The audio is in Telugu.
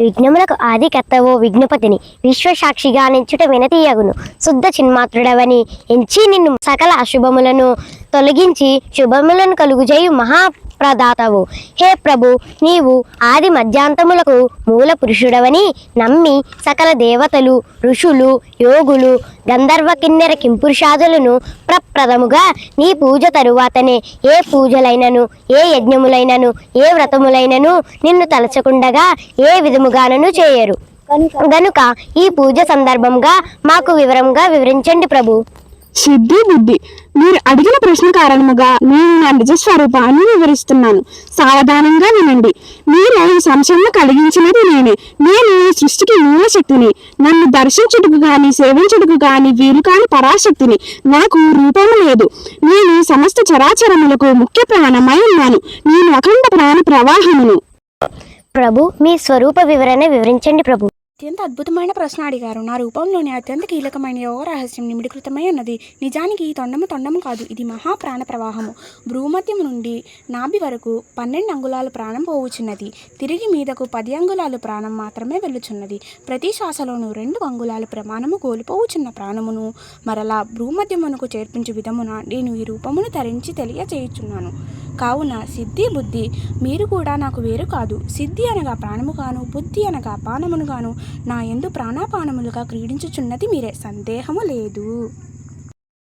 విఘ్నములకు ఆది కర్తవో విఘ్నపతిని. విశ్వసాక్షిగా నించుట వినతీయగును. శుద్ధ చిన్మాత్రుడవని ఎంచి నిన్ను సకల అశుభములను తొలగించి శుభములను కలుగుజేయు మహా మహాప్రదాతవు హే ప్రభు నీవు ఆది మధ్యాంతములకు మూల పురుషుడవని నమ్మి సకల దేవతలు ఋషులు యోగులు గంధర్వ కిన్నెర కింపురుషాదులను ప్రప్రదముగా నీ పూజ తరువాతనే ఏ పూజలైనను ఏ యజ్ఞములైనను ఏ వ్రతములైనను నిన్ను తలచకుండగా ఏ విధముగానను చేయరు. గనుక ఈ పూజ సందర్భంగా మాకు వివరంగా వివరించండి ప్రభు. సిద్ధి బుద్ధి మీరు అడిగిన ప్రశ్న కారణముగా నేను నా నిజ స్వరూపాన్ని వివరిస్తున్నాను. సావధానంగా వినండి. మీరు ఈ సంశయం కలిగించినది నేనే. నేను ఈ సృష్టికి మూల శక్తిని నన్ను దర్శించుటకు గాని సేవించుటకు గాని వీలు కాని పరాశక్తిని నాకు రూపం లేదు. నేను సమస్త చరాచరములకు ముఖ్య ప్రాణమై ఉన్నాను. నేను అఖండ ప్రాణ ప్రవాహమును. ప్రభు మీ స్వరూప వివరణ వివరించండి ప్రభు. అత్యంత అద్భుతమైన ప్రశ్న అడిగారు. నా రూపంలోని అత్యంత కీలకమైన యోగ రహస్యం నిమిడీకృతమై ఉన్నది. నిజానికి ఈ తొండము తొండము కాదు. ఇది మహా ప్రాణ ప్రవాహము. భ్రూమధ్యం నుండి నాభి వరకు పన్నెండు అంగుళాలు ప్రాణం పోవుచున్నది. తిరిగి మీదకు పది అంగుళాలు ప్రాణం మాత్రమే వెళ్ళుచున్నది. ప్రతి శ్వాసలోనూ రెండు అంగుళాలు ప్రమాణము కోల్పోవుచున్న ప్రాణమును మరలా భ్రూమధ్యమునకు చేర్పించు విధమున నేను ఈ రూపమును ధరించి తెలియచేయుచున్నాను. కావున సిద్ధి బుద్ధి మీరు కూడా నాకు వేరు కాదు. సిద్ధి అనగా ప్రాణముగాను బుద్ధి అనగా పానమునుగాను నా ఎందు ప్రాణాపానములుగా క్రీడించుచున్నది మీరే. సందేహము లేదు.